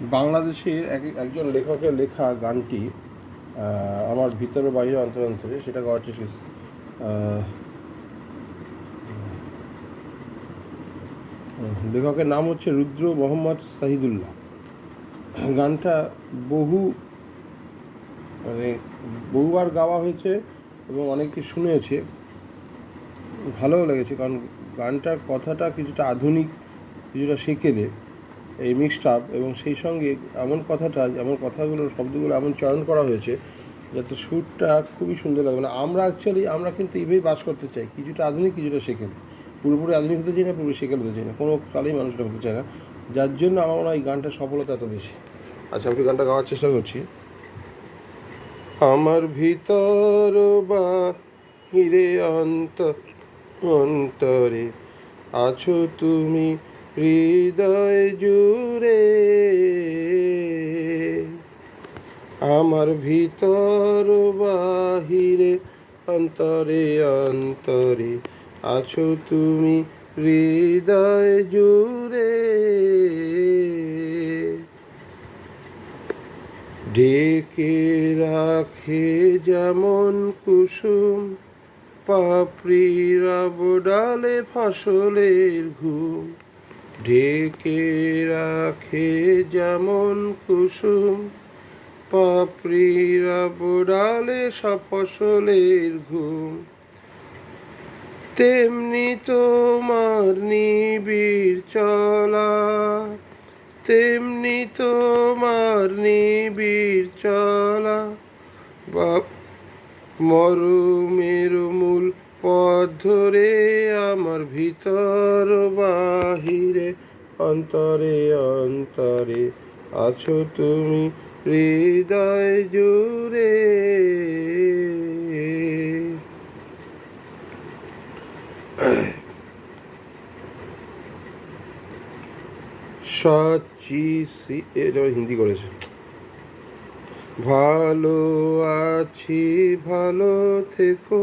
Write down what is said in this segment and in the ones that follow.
বাংলাদেশের এক, একজন লেখকের লেখা গানটি আমার ভিতরে বাইরে অন্তর অন্তরে সেটা গাওয়ার চেষ্টা। লেখকের নাম হচ্ছে রুদ্র মোহাম্মদ সাহিদুল্লাহ। গানটা বহু মানে বহুবার গাওয়া হয়েছে এবং অনেকে শুনেছে। ভালোও লেগেছে, কারণ গানটার কথাটা কিছুটা আধুনিক, কিছুটা সেকেলে এই মিক্সড আপ এবং সেই সঙ্গে এমন কথাটা, এমন কথাগুলো, শব্দগুলো এমন চয়ন করা হয়েছে যাতে সুরটা খুবই সুন্দর লাগে। মানে আমরা অ্যাকচুয়ালি আমরা কিন্তু এইভাবেই বাস করতে চাই। কিছুটা আধুনিক, কিছুটা সেকেলে পুরোপুরি আধুনিক হতে চাই না, পুরোপুরি সেকেল হতে চাই না। কোনো কালেই মানুষটা হতে চায় না। যার জন্য আমার মনে হয় এই গানটার সফলতা এত বেশি। আচ্ছা আমি গানটা গাওয়ার চেষ্টা করছি। আমার ভিতর বা হিরে অন্ত, অন্তরে আছো তুমি হৃদয় জুড়ে আমার ভিতর বাহিরে, অন্তরে অন্তরে আছো তুমি হৃদয় জুড়ে। ডেকে রাখে যেমন কুসুম, পাপড়িরা ডালে ফসলের ঘুম। ঢেকে রাখে যেমন কুসুম। পাপড়িরা ডালে সব ফসলের ঘুম। তেমনি তোমার নিবিড় চলা। তেমনি তোমার নিবিড় চলা। বা মরুমের মূল পথ ধরে আমার ভিতর বাহিরে, অন্তরে অন্তরে আছো তুমি হৃদয় জুড়ে। সি হিন্দি করেছে। ভালো আছি, ভালো থেকো।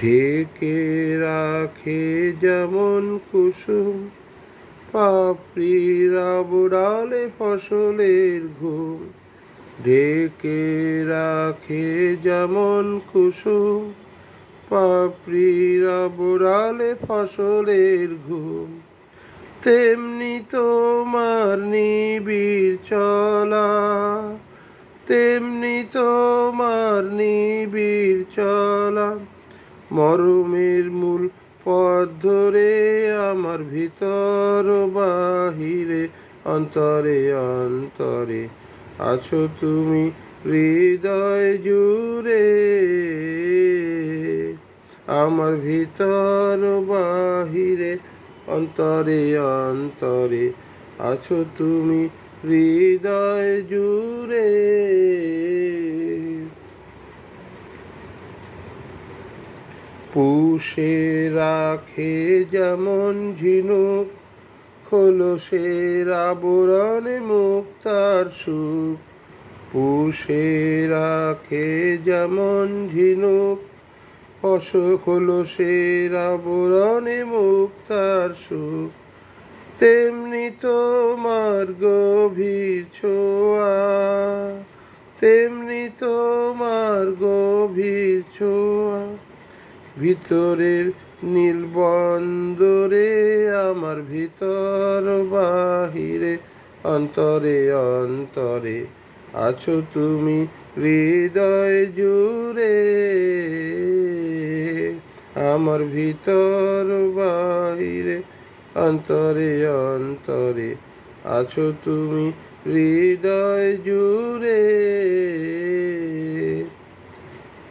ঢেকে রাখে যেমন কুসুম। পাপড়িরা বুড়ালে ফসলের ঘুম। ঢেকে রাখে যেমন কুসুম। পাপড়িরা বুড়ালে ফসলের ঘুম। তেমনি তোমার নিবিড় চলা। তেমনি তোমার নিবিড় চলা। মরমের মূল পথ ধরে আমার ভিতর বাহিরে, অন্তরে অন্তরে আছো তুমি হৃদয় জুড়ে। আমার ভিতর বাহিরে, অন্তরে অন্তরে আছো তুমি হৃদয় জুড়ে। পুষে রাখে যেমন ঝিনুক খোলসের আবরণে মুক্তার সুখ। পুষে রাখে যেমন ঝিনুক, অশোক হলো সের আবরণে মুক্তার সুখ। তেমনি তোমার গভীর ছোঁয়া, তেমনি তোমার গভীর ছোঁয়া। ভিতরের নীলবন্দরে আমার ভিতর বাহিরে, অন্তরে অন্তরে আছো তুমি হৃদয় জুড়ে। আমার ভিতর বাইরে অন্তরে অন্তরে আছো তুমি হৃদয় জুড়ে।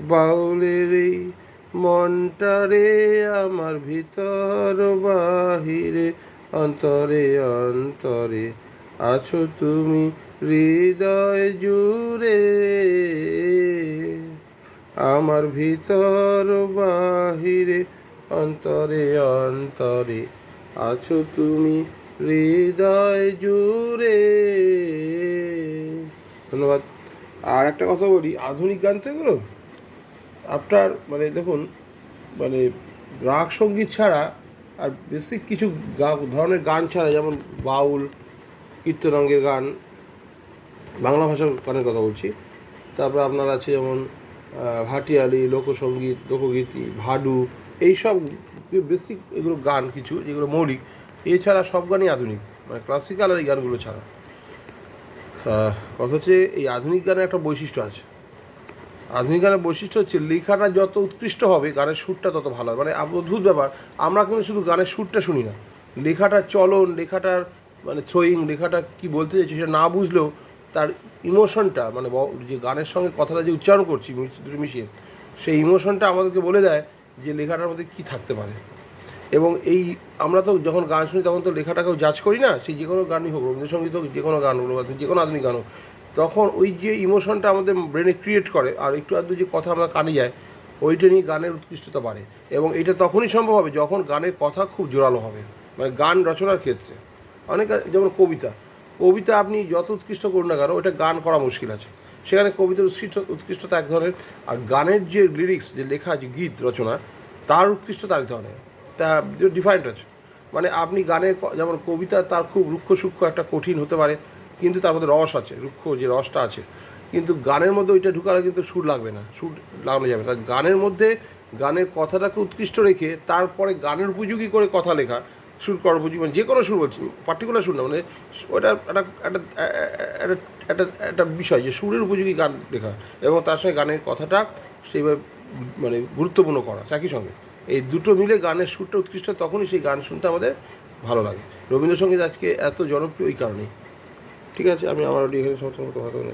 বাউলের এই মনটারে আমার ভিতর বাহিরে, অন্তরে অন্তরে আছো তুমি হৃদয় জুড়ে। আমার ভিতর বাহিরে, অন্তরে অন্তরে আছো তুমি হৃদয় জুড়ে। ধন্যবাদ। আর একটা কথা বলি, আধুনিক গান তো এগুলো? আপনার মানে দেখুন মানে রাগ সংগীত ছাড়া আর বেসিক কিছু গা- ধরনের গান ছাড়া, যেমন বাউল কীর্তনঙ্গের গান, বাংলা ভাষার গানের কথা বলছি। তারপরে আপনার আছে যেমন ভাটিয়ালি, লোকসঙ্গীত, লোকগীতি, ভাডু, এইসব বেসিক এগুলো গান কিছু, যেগুলো মৌলিক। এছাড়া সব গানই আধুনিক মানে ক্লাসিক্যাল আর এই গানগুলো ছাড়া। কথা হচ্ছে এই আধুনিক গানের একটা বৈশিষ্ট্য আছে। আধুনিক গানের বৈশিষ্ট্য হচ্ছে লেখাটা যত উৎকৃষ্ট হবে, গানের সুরটা তত ভালো হবে। মানে অদ্ভুত ব্যাপার, আমরা কিন্তু শুধু গানের সুরটা শুনি না। লেখাটার চলন, লেখাটার মানে থ্রোয়িং লেখাটা কি বলতে চাইছে সেটা না বুঝলেও তার ইমোশনটা মানে যে গানের সঙ্গে কথাটা যে উচ্চারণ করছি দুটো মিশিয়ে, সেই ইমোশনটা আমাদেরকে বলে দেয় যে লেখাটার মধ্যে কী থাকতে পারে। এবং এই আমরা তো যখন গান শুনি তখন তো লেখাটাকেও জাজ করি না সেই যে কোনো গানই হোক, রবীন্দ্রসঙ্গীত হোক, যে কোনো গান হোক যে কোনো আধুনিক গান হোক। তখন ওই যে ইমোশনটা আমাদের ব্রেনে ক্রিয়েট করে, আর একটু আধটু যে কথা আমরা কানে যায় ওইটা নিয়ে গানের উৎকৃষ্টতা বাড়ে। এবং এটা তখনই সম্ভব হবে যখন গানের কথা খুব জোরালো হবে মানে গান রচনার ক্ষেত্রে। অনেক যেমন কবিতা। কবিতা আপনি যত উৎকৃষ্ট করুন না কেন, ওটা গান করা মুশকিল আছে। সেখানে কবিতার উৎকৃষ্ট, উৎকৃষ্টতা এক ধরনের, আর গানের যে লিরিক্স যে লেখা, যে গীত, রচনা, তার উৎকৃষ্টতা এক ধরনের। তা ডিফারেন্ট আছে। মানে আপনি গানের যেমন কবিতা তার খুব রুক্ষ সূক্ষ্ম একটা কঠিন হতে পারে কিন্তু তার মধ্যে রস আছে, রুক্ষ যে রসটা আছে। কিন্তু গানের মধ্যে ওইটা ঢুকালে কিন্তু সুর লাগবে না, সুর লাগানো যাবে না। গানের মধ্যে গানের কথাটাকে উৎকৃষ্ট রেখে তারপরে গানের উপযোগী করে কথা লেখা, সুর করার উপযোগী মানে যে কোনো সুর বলছি পার্টিকুলার সুর না মানে ওটা একটা একটা একটা একটা বিষয় যে সুরের উপযোগী গান লেখা এবং তার সঙ্গে গানের কথাটা সেইভাবে মানে গুরুত্বপূর্ণ করা, একই সঙ্গে। এই দুটো মিলে গানের সুরটা উৎকৃষ্ট, তখনই সেই গান শুনতে আমাদের ভালো লাগে। রবীন্দ্রসঙ্গীত আজকে এত জনপ্রিয় এই কারণেই। ঠিক আছে আমি আমার এখানে কথা বলে